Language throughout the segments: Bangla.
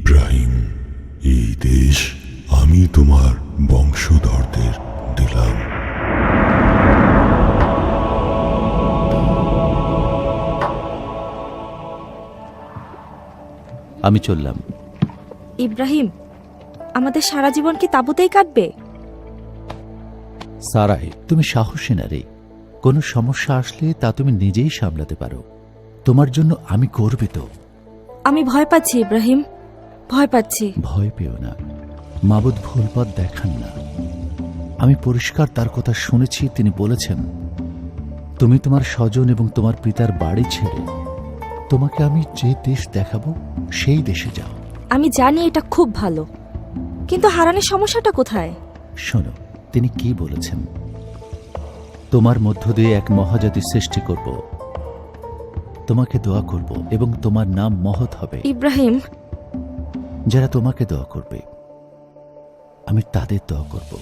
ইব্রাহিম এই দেশ আমি তোমার বংশধরদের দিলাম। আমি চললাম। ইব্রাহিম আমাদের সারা জীবন কি তাঁবুতেই কাটবে? সারাই তুমি সাহসী নারী। কোনো সমস্যা আসলে তা তুমি নিজেই সামলাতে পারো। তোমার জন্য আমি গর্বিত। আমি ভয় পাচ্ছি ইব্রাহিম। ভয় পাচ্ছি। ভয় পেও না। মাবুদ ভুল পথ দেখান না। আমি পরিষ্কার তার কথা শুনেছি তিনি বলেছেন তুমি তোমার স্বজন এবং তোমার পিতার বাড়ি ছেড়ে তোমাকে আমি যে দেশ দেখাবো সেই দেশে যাও। আমি জানি এটা খুব ভালো কিন্তু হারানের সমস্যাটা কোথায়? শোনো তিনি কি বলেছেন? তোমার মধ্য দিয়ে এক মহাজাতি সৃষ্টি করব। তোমাকে দোয়া করব এবং তোমার নাম মহৎ হবে। ইব্রাহিম যারা তোমাকে দোয়া করবে আমি তাদের দোয়া করব।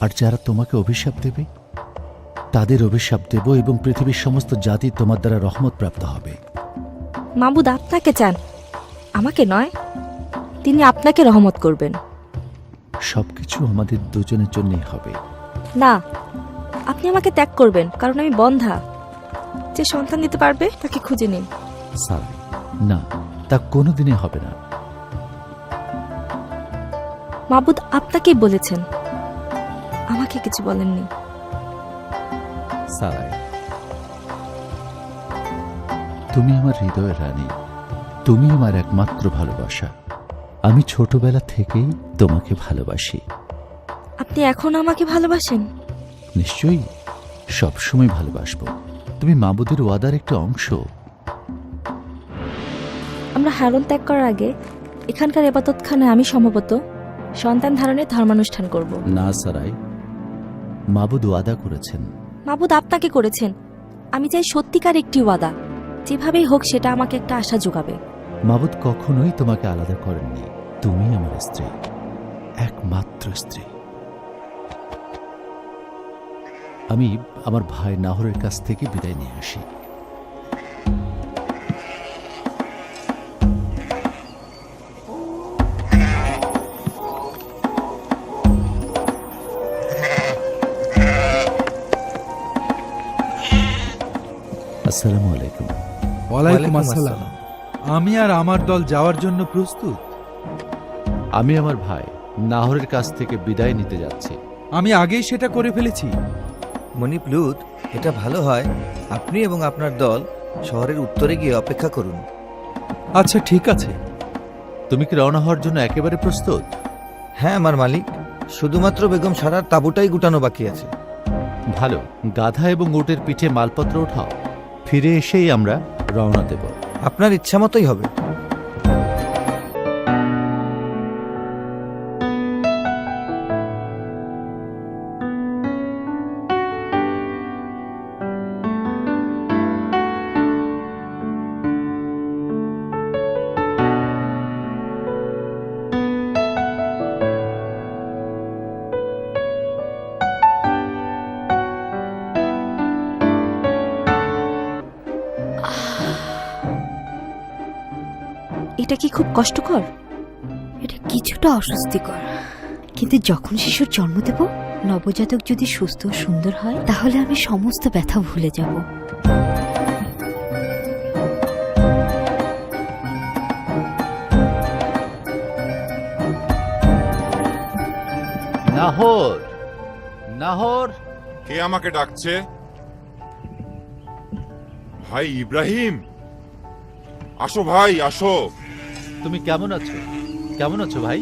আর যারা তোমাকে অভিশাপ দেবে তাদের অভিশাপ দেব এবং পৃথিবীর সমস্ত জাতি তোমার দ্বারা রহমত প্রাপ্ত হবে। মাবুদ আপনাকে চান আমাকে নয় তিনি আপনাকে রহমত করবেন। সবকিছু আমাদের দুজনের জন্যই হবে। না আপনি আমাকে ত্যাগ করবেন কারণ আমি বন্ধা। যে সন্তান দিতে পারবে তাকে খুঁজে নিন। না। তা কোনোদিনই হবে না। মাবুদ আপনাকেই বলেছেন। আমাকে কিছু বলেননি। সারাই তুমি আমার হৃদয়ের রানী। তুমি আমার একমাত্র ভালোবাসা। আমি ছোটবেলা থেকেই তোমাকে ভালোবাসি। আপনি এখন আমাকে ভালোবাসেন? নিশ্চয়ই সবসময় ভালোবাসবো। তুমি মাবুদের ওয়াদার একটা অংশ। আমরা হারন ত্যাগ করার আগে এখানকার এবাদতখানে আমি সম্ভবত সন্তান ধারণের ধর্মানুষ্ঠান করব। না সারাই। মাবুদ ওয়াদা করেছেন। মাবুদ আপনাকে করেছেন। আমি চাই সত্যিকার একটি ওয়াদা। যেভাবেই হোক সেটা আমাকে একটা আশা যোগাবে। মাবুদ কখনোই তোমাকে আলাদা করেননি। তুমি আমার স্ত্রী। একমাত্র স্ত্রী। আমি আমার ভাই নাহরের কাছ থেকে বিদায় নিয়ে আসি। আসসালামু আলাইকুম। ওয়ালাইকুম আসসালাম। আমি আর আমার দল যাওয়ার জন্য প্রস্তুত। আমি আমার ভাই নাহরের কাছ থেকে বিদায় নিতে যাচ্ছি। আমি আগেই সেটা করে ফেলেছি। মনিপ লুত এটা ভালো হয়। আপনি এবং আপনার দল শহরের উত্তরে গিয়ে অপেক্ষা করুন। আচ্ছা ঠিক আছে। তুমি কি রওনা হওয়ার জন্য একেবারে প্রস্তুত? হ্যাঁ আমার মালিক। শুধুমাত্র বেগম সারার তাঁবুটাই গুটানো বাকি আছে। ভালো গাধা এবং উটের পিঠে মালপত্র ওঠাও। ফিরে এসেই আমরা রওনা দেব। আপনার ইচ্ছা মতোই হবে। এটা কি খুব কষ্টকর? এটা কিছুটা অস্বস্তিকর। কিন্তু যখন শিশুর জন্ম দেব নবজাতক যদি সুস্থ ও সুন্দর হয় তাহলে আমি সমস্ত ব্যথা ভুলে যাব। নাহর! নাহর! কে আমাকে ডাকছে? ভাই ইব্রাহিম! আসো ভাই আসো! তুমি কেমন আছো? কেমন আছো ভাই?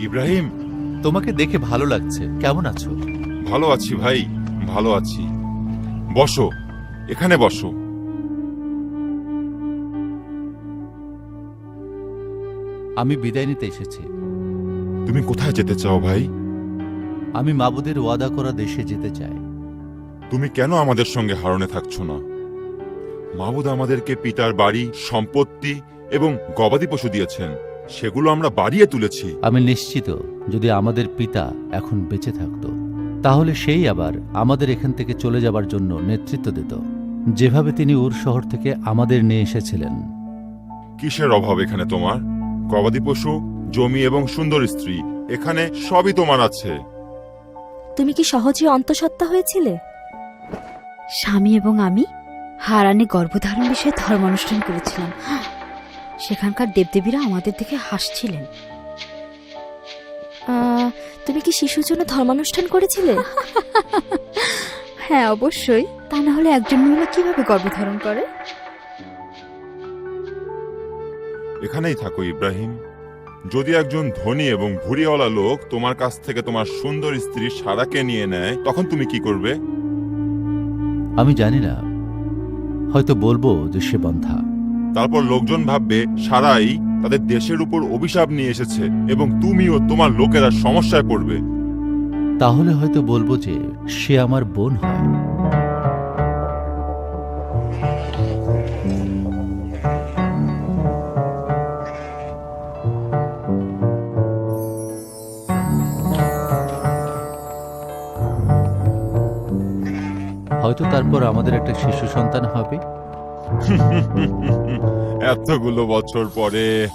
ইব্রাহিম তোমাকে দেখে ভালো লাগছে। কেমন আছো? ভালো আছি ভাই ভালো আছি। বসো এখানে বসো। আমি বিদায় নিতে এসেছি। তুমি কোথায় যেতে চাও ভাই? আমি মাবুদের ওয়াদা করা দেশে যেতে চাই। তুমি কেন আমাদের সঙ্গে হারণে থাকছো না? মাবুদ আমাদেরকে পিতার বাড়ি সম্পত্তি এবং গবাদি পশু দিয়েছেন। সেগুলো আমরা বাড়িয়ে তুলেছি। আমি নিশ্চিত যদি আমাদের পিতা এখন বেঁচে থাকত তাহলে সেই আবার আমাদের এখান থেকে চলে যাবার জন্য নেতৃত্ব দিত। যেভাবে তিনি উর শহর থেকে আমাদের নিয়ে এসেছিলেন। কিসের অভাব এখানে তোমার? গবাদি পশু জমি এবং সুন্দর স্ত্রী এখানে সবই তোমার আছে। তুমি কি সহজে অন্তঃসত্ত্বা হয়েছিলে? স্বামী এবং আমি হারানে গর্ভধারণ বিষয়ে ধর্মানুষ্ঠান করেছিলাম। সেখানকার দেবদেবীরা আমাদের দেখে হাসছিলেন। আহ, তুমি কি শিশুর জন্য ধর্মানুষ্ঠান করেছিলে? হ্যাঁ অবশ্যই। তা না হলে একজন মহিলা কীভাবে গর্ভধারণ করে? এখানেই থাকো ইব্রাহিম। যদি একজন ধনী এবং ভুরিওয়ালা লোক তোমার কাছ থেকে তোমার সুন্দর স্ত্রী সারাকে নিয়ে নেয় তখন তুমি কি করবে? আমি জানি না। হয়তো বলব যে সে বন্ধা। তারপর লোকজন ভাববে সারাই তাদের দেশের উপর অভিশাপ নিয়ে এসেছে এবং তুমিও তোমার লোকেরা সমস্যায় পড়বে। তাহলে হয়তো বলব যে সে আমার বোন হয়। হয়তো তারপর আমাদের একটা শিশু সন্তান হবে। এতগুলো বছর পরে।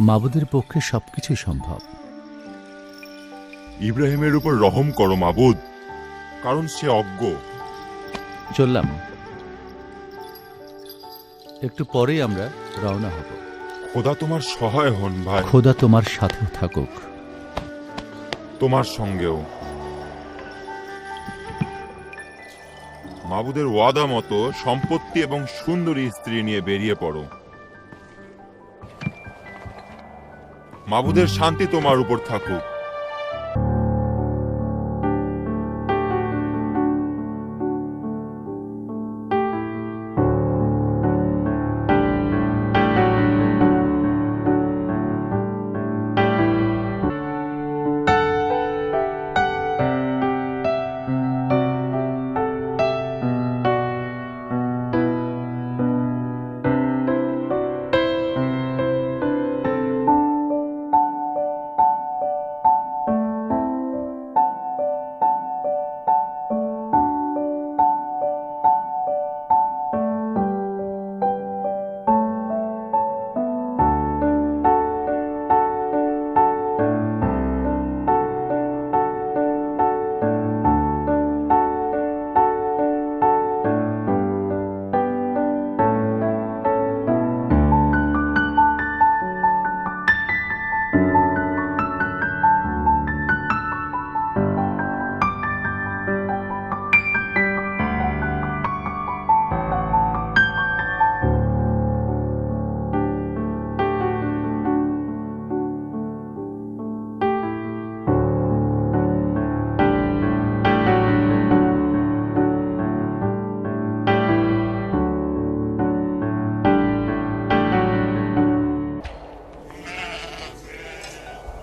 মাবুদের পক্ষে সবকিছুই সম্ভব। ইব্রাহিমের উপর রহম করো মাবুদ কারণ সে অজ্ঞ। চললাম। একটু পরেই আমরা রওনা হব। খোদা তোমার সহায় হন ভাই। খোদা তোমার সাথে থাকুক। তোমার সঙ্গেও। মাবুদের ওয়াদা মতো সম্পত্তি এবং সুন্দরী স্ত্রী নিয়ে বেরিয়ে পড়ো। মাবুদের শান্তি তোমার উপর থাকুক।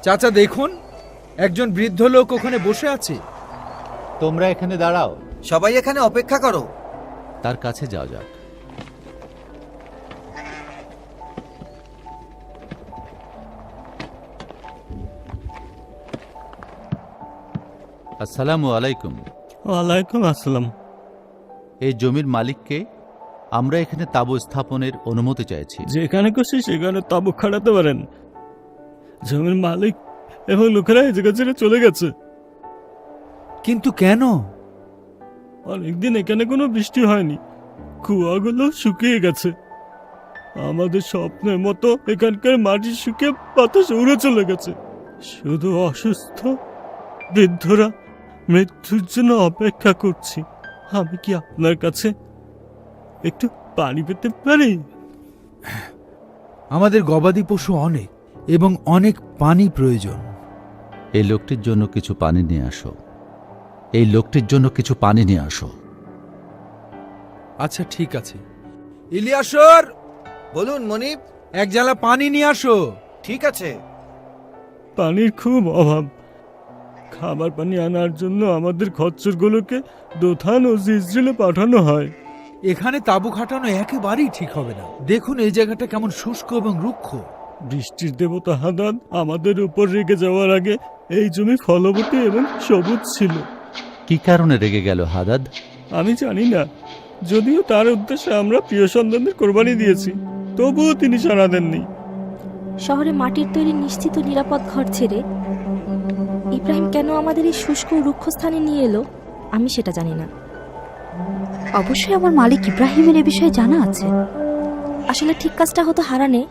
চাচা দেখুন একজন বৃদ্ধ লোক ওখানে বসে আছে। তোমরা এখানে দাঁড়াও। সবাই এখানে অপেক্ষা করো। তার কাছে যাওয়া যাক। আসসালামু আলাইকুম। ওয়ালাইকুম আসসালাম। এই জমির মালিককে আমরা এখানে তাবু স্থাপনের অনুমতি চাইছি। যেখানে খুশি সেখানে তাবু খাড়াতে পারেন। জমির মালিক এবং লোকেরা এই জায়গা ছেড়ে চলে গেছে। কিন্তু কেন? অনেকদিন এখানে কোনো বৃষ্টি হয়নি। কুয়াগুলো শুকিয়ে গেছে। আমাদের স্বপ্নের মতো এখানকার মাটি শুকিয়ে বাতাস উড়ে চলে গেছে। শুধু অসুস্থ বৃদ্ধরা মৃত্যুর জন্য অপেক্ষা করছি। আমি কি আপনার কাছে একটু পানি পেতে পারি? আমাদের গবাদি পশু অনেক এবং অনেক পানি প্রয়োজন। এই লোকটির জন্য কিছু পানি নিয়ে আসো। এই লোকটির জন্য কিছু পানি নিয়ে আসো। আচ্ছা ঠিক আছে। ইলিয়াসর! বলুন মনিব। এক জালা পানি নিয়ে আসো। ঠিক আছে। পানির খুব অভাব। খাবার পানি আনার জন্য আমাদের খচ্চরগুলোকে দোথান ও জিজরিলে পাঠানো হয়। এখানে তাবু খাটানো একেবারেই ঠিক হবে না। দেখুন এই জায়গাটা কেমন শুষ্ক এবং রুক্ষ। বৃষ্টির দেবতা হাদাদ আমাদের উপর রেগে যাওয়ার আগে এই জমি ফলবতী এবং সবুজ ছিল। কি কারণে রেগে গেল হাদাদ? আমি জানি না। যদিও তার উদ্দেশ্যে আমরা প্রিয় সন্তানদের কোরবানি দিয়েছি তবুও তিনি সাড়া দেননি। শহরে মাটির তৈরি নিশ্চিত নিরাপদ ঘর ছেড়ে ইব্রাহিম কেন আমাদের এই শুষ্ক রুক্ষ স্থানে নিয়ে এলো? আমি সেটা জানি না। অবশ্যই আমার মালিক ইব্রাহিমের এ বিষয়ে জানা আছে। আসলে ঠিক কাজটা হতো হারানে।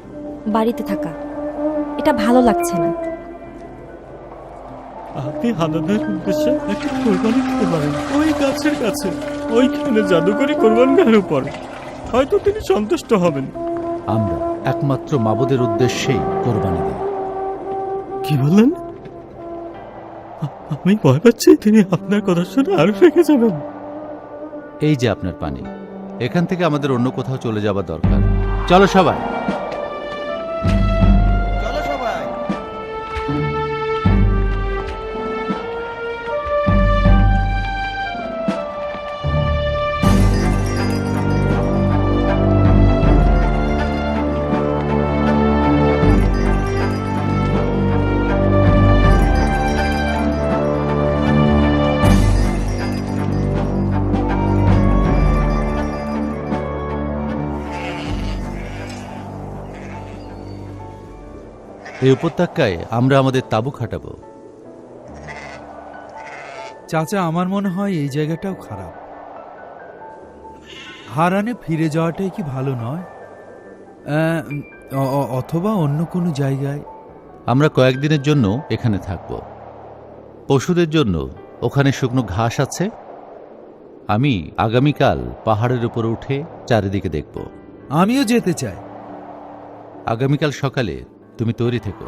বাড়িতে থাকা। এটা ভালো লাগছে না। আপনি হাদাদের উদ্দেশ্যে একটা কোরবানি দিতে পারেন। ওই গাছের কাছে ওইখানে জাদুকরি কোরবান গায়ের উপর। হয়তো তিনি সন্তুষ্ট হবেন। আমরা একমাত্র মাবুদের উদ্দেশ্যেই কোরবানি দিই। কি বললেন? আমি ভয় পাচ্ছি তিনি আপনার কথা শুনে আরও রেগে যাবেন। এই যে আপনার পানি এখান থেকে আমাদের অন্য কোথাও চলে যাবার দরকার। চলো সবাই। এই উপত্যকায় আমরা আমাদের তাবু খাটাবো। চাচা আমার মনে হয় এই জায়গাটাও খারাপ। হারানে ফিরে যাওয়াটাই কি ভালো নয়? আহ, অ- অ- অথবা অন্য কোনো জায়গায়? আমরা কয়েকদিনের জন্য এখানে থাকব। পশুদের জন্য ওখানে শুকনো ঘাস আছে। আমি আগামীকাল পাহাড়ের উপর উঠে চারিদিকে দেখব। আমিও যেতে চাই। আগামীকাল সকালে তুমি তৈরি থেকো।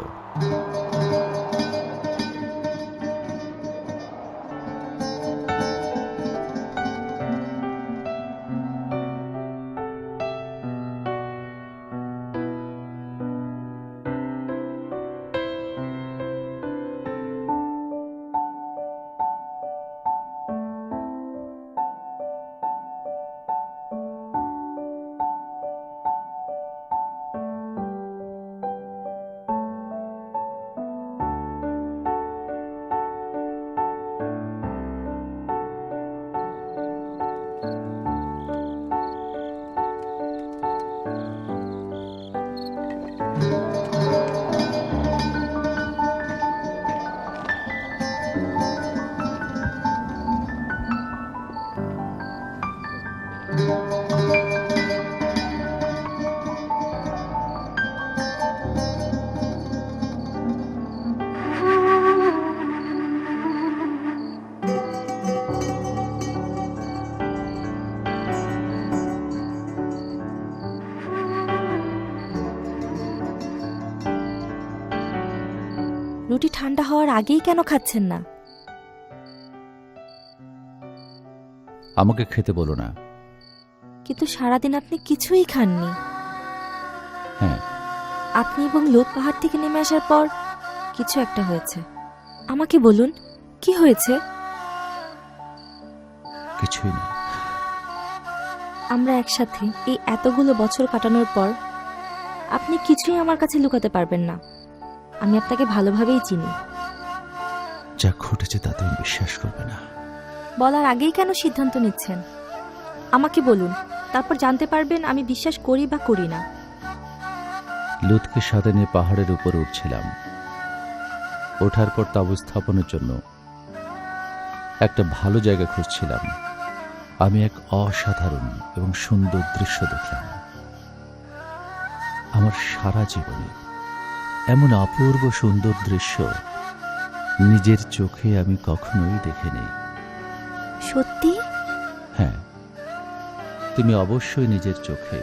ঠান্ডা হওয়ার আগেই কেন খাচ্ছেন না? আমাকে খেতে বলো না। কিন্তু সারাদিন আপনি কিছুই খাননি। হ্যাঁ। আপনি এবং লোক পাহাড় থেকে নেমে আসার পর কিছু একটা হয়েছে। আমাকে বলুন কি হয়েছে? কিছুই না। আমরা একসাথে এই এতগুলো বছর কাটানোর পর আপনি কিছুই আমার কাছে লুকাতে পারবেন না। আমি আপনাকে ভালোভাবেই চিনি। যা ঘটেছে তা তুমি বিশ্বাস করবে না। বলার আগেই কেন সিদ্ধান্ত নিচ্ছেন? আমাকে বলুন তারপর জানতে পারবেন আমি বিশ্বাস করি বা করি না। লুতকে সাথে নিয়ে পাহাড়ের উপর উঠছিলাম। ওঠার পর তাবু স্থাপনের জন্য একটা ভালো জায়গা খুঁজছিলাম। আমি এক অসাধারণ এবং সুন্দর দৃশ্য দেখলাম। আমার সারা জীবনে এমন অপূর্ব সুন্দর দৃশ্য নিজের চোখে আমি কখনোই দেখিনি। সত্যি? হ্যাঁ। তুমি অবশ্যই নিজের চোখে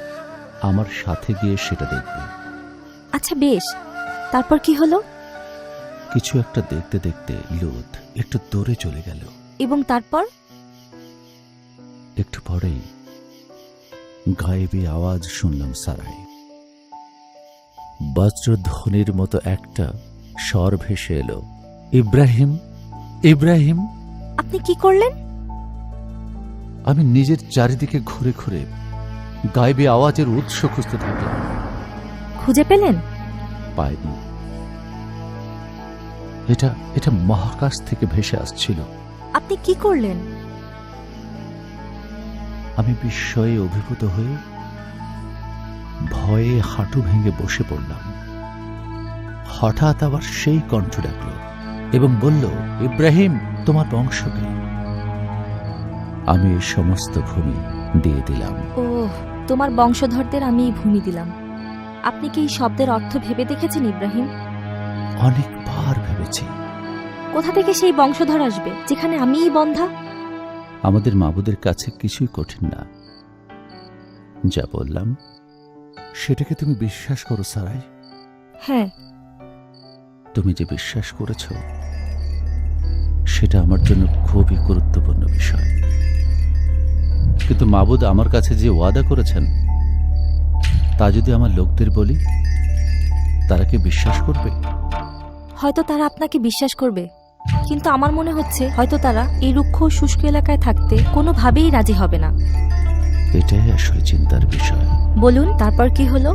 আমার সাথে গিয়ে সেটা দেখবে। আচ্ছা বেশ। তারপর কি হলো? কিছু একটা দেখতে দেখতে লুত একটু দূরে চলে গেল। এবং তারপর? একটু পরেই গায়েবী আওয়াজ শুনলাম সারাই। বজ্রধ্বনির মতো একটা স্বর ভেসে এলো। ইব্রাহিম ইব্রাহিম। আপনি কি করলেন? আমি নিজের চারিদিকে ঘুরে ঘুরে গায়েবী আওয়াজের উৎস খুঁজতে থাকলাম। খুঁজে পেলেন? পাইনি। এটা এটা মহাকাশ থেকে ভেসে আসছিল। আপনি কি করলেন? আমি বিস্ময়ে অভিভূত হয়ে ভয়ে হাঁটু ভেঙে বসে পড়লাম। হঠাৎ আবার সেই কণ্ঠ ডাকল এবং বলল ইব্রাহিম তোমার বংশকে আমি সমস্ত ভূমি দিয়ে দিলাম। ও তোমার বংশধরদের আমি এই ভূমি দিলাম। আপনি কি এই শব্দের অর্থ ভেবে দেখেছেন ইব্রাহিম? অনেকবার ভেবেছি। কোথা থেকে সেই বংশধর আসবে যেখানে আমিই বন্ধা? আমাদের মাবুদের কাছে কিছুই কঠিন না। যা বললাম সেটাকে তুমি বিশ্বাস করো সারাই। হ্যাঁ। তুমি যে বিশ্বাস করেছ সেটা আমার জন্য খুবই গুরুত্বপূর্ণ বিষয়। কিন্তু মাবুদ আমার কাছে যে ওয়াদা করেছেন তা যদি আমার লোকদের বলি তারা কি বিশ্বাস করবে? হয়তো তারা আপনাকে বিশ্বাস করবে। কিন্তু আমার মনে হচ্ছে হয়তো তারা এই রুক্ষ শুষ্ক এলাকায় থাকতে কোনোভাবেই রাজি হবে না। এটাই আসলে চিন্তার বিষয়। বলুন তারপর কি হলো?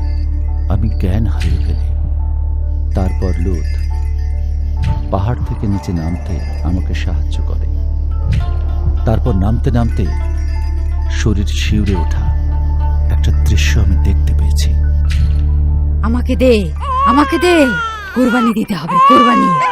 আমি জ্ঞান হারিয়ে ফেলি। তারপর লুত পাহাড় থেকে নিচে নামতে আমাকে সাহায্য করে। তারপর নামতে নামতে শরীর শিউরে ওঠা একটা দৃশ্য আমি দেখতে পেয়েছি। আমাকে দে আমাকে দে। কোরবানি দিতে হবে কোরবানি।